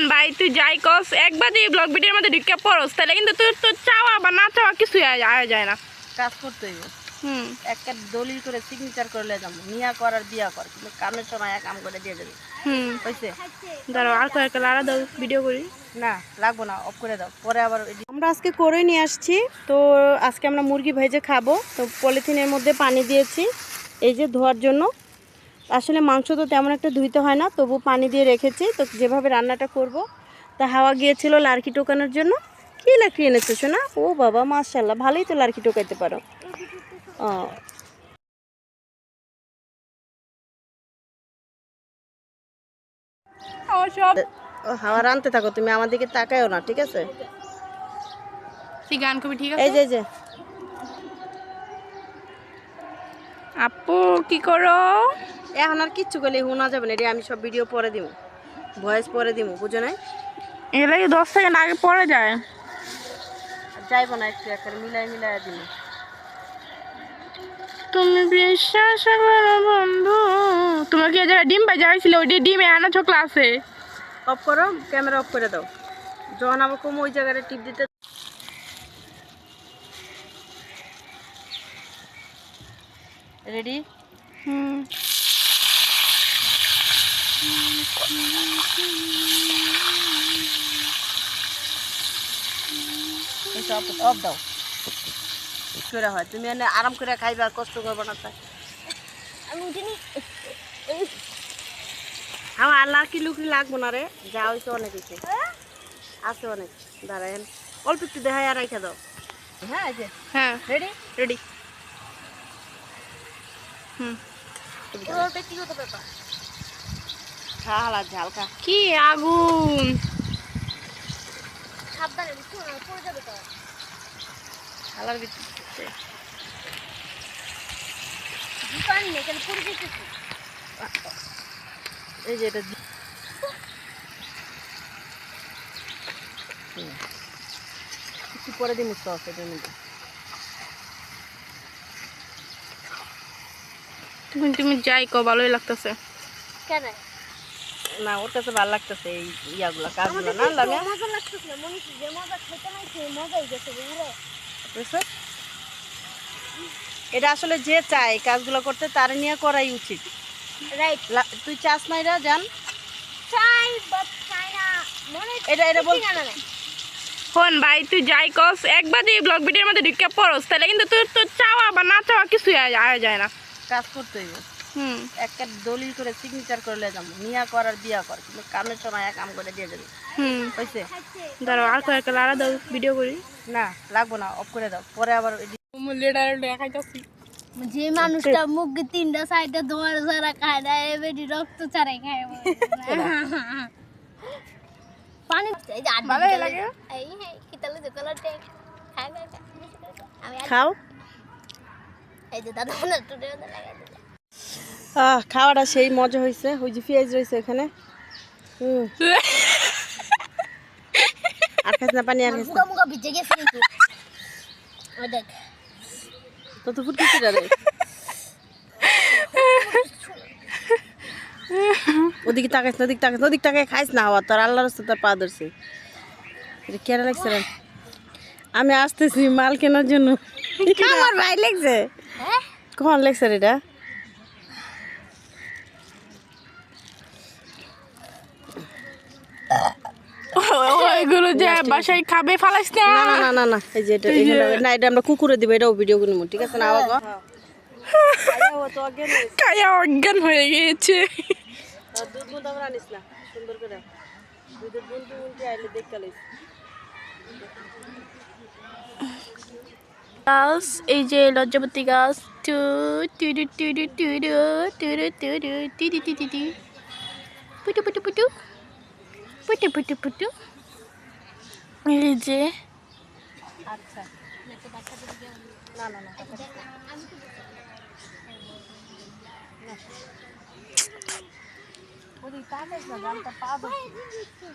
হন ভাই তুই যাই কস একবার দিয়ে ব্লগ ভিডিওর মধ্যে ঢুকে পড়স তাহলে কিন্তু তোর তোর চাওয়া বা না চাওয়া কিছুই আয় আয় যায় না। কাজ করতে হইব। হুম। একটা দলিল করে সিগনেচার করলে যাব। নিয়া কর আর বিয়া কর কিন্তু কামের সময় কাম করে দিয়ে দেবে হুম। হয়েছে দাঁড়াও আর কয়েকটা লাড়া দাও ভিডিও করি। না লাগবো না অফ করে দাও। পরে আবার আমরা আজকে করে নিয়ে আসছি তো আজকে আমরা মুরগি ভেজে খাব। তো পলিথিনের মধ্যে পানি দিয়েছি এই যে ধোয়ার জন্য। আসলে মাংস তো তেমন একটা ধুইতে হয় না তবু পানি দিয়ে রেখেছি। তো যেভাবে রান্নাটা করব তা হাওয়া গিয়েছিল লার্কি টোকানোর জন্য। কী লার্কি এনেছো শোনা ও বাবা মাশাল্লাহ ভালোই তো লার্কি টোকাইতে পারো। ও। হাওয়া রানতে থাকো তুমি আমার দিকে তাকায়ও না ঠিক আছে? গান ঠিক আছে এই যে। আপু কি করো? এখন আর কিচ্ছু করলে শোনা যাবে না রে আমি সব ভিডিও পরে দিব ভয়েস পরে দিব বুঝো নাই? এগুলো কি দশ সেকেন্ড আগে পড়ে যায়। যাইব না একটু একটা মিলাই মিলাই দিব তুমি বিশ্বাস করো বন্ধু তোমার কি জায়গায় ডিম বাজা হয়েছিল ওই ডিম আনাছো ক্লাসে অফ করো ক্যামেরা অফ করে দাও। যখন আবার কম ওই জায়গাটা টিপ দিতে রেডি হুম। অফ অফ দাও। করে হয় তুমি এনে আরাম করে খাইবে কষ্ট করব না তাই। হ্যাঁ আল্লাহ কি লুকি লাগবো না রে? যা হয়েছে অনেক হয়েছে আছে অনেক। দাঁড়ায় অল্প একটু দেখায় আর রেখে দাও। হ্যাঁ হ্যাঁ। রেডি রেডি হুম ঝাল আর ঝালকা কি আগুন! ভিতরে। এই যে এটা পরে দিন মুখটা আছে এটার তুমি তুমি যাই কো ভালোই লাগতেছে। না ওর কাছে ভালো লাগতেছে এই ইয়াগুলো কাজগুলো না লাগে? এটা আসলে যে চায় কাজগুলো করতে তার নিয়ে করাই উচিত। তুই চাস নাই রা জান? এটা এটা বল। হন ভাই তুই যাই কস একবার দিয়ে ব্লগ ভিডিওর মধ্যে ঢুকে পড়স তাহলে কিন্তু তোর তোর চাওয়া বা না চাওয়া কিছুই আয় যায় না। কাজ করতে হইব। হুম। একটা দলিল করে সিগনেচার করলে যাব। নিয়া কর আর বিয়া কর। কিন্তু কামের সময় কাম করে দিয়ে দেবে। হুম। হয়েছে দাঁড়াও আর কয়েকটা লাড়া দাও ভিডিও করি। না লাগবো না অফ করে দাও। পরে আবার যে মানুষটা মুখ তিনটা সাইডে ধোয়ার ছাড়া খায় না এবারে রক্ত ছাড়াই খায়। পানি লাগে। এই হ্যাঁ খায় খাও। এই যে দাদা খাওয়াটা সেই মজা হয়েছে ওই যে পেঁয়াজ রয়েছে এখানে। হুম আর খাস না পানি আর খাস না। মুখা মুখা ভিজে গেছে দেখ। তো তো ফুটকিছে রে। ওদিকে তাকাইস না ওদিকে তাকাইস না তাকাই খাইস না হওয়া তোর আল্লাহর রাস্তা তোর পা ধরছে। এটা কেন লাগছে আমি আসতেছি মাল কেনার জন্য। আমার ভাই লাগছে। কখন লাগছে এটা? ওইগুলো যে বাসায় খাবে ফালাইস না। না না না এই যে এটা না এটা আমরা কুকুরে দিব এটাও ভিডিও ঠিক আছে না আবার কায়া অজ্ঞান হয়ে গিয়েছে। দুধ বুধ আমরা আনিস না সুন্দর করে। দুধের বুনটি বুনটি আইলে দেখতে লাইস গাছ এই যে লজ্জাপতি গাছ টু টুডু টুডু টুডু টুডু টুডু টিডি টিডি টি পুটু পুটু পুটু পুটু পুটু পুটু এই যে আচ্ছা না না না ওদিকে তাকাইস না জানটা পা ধরছে।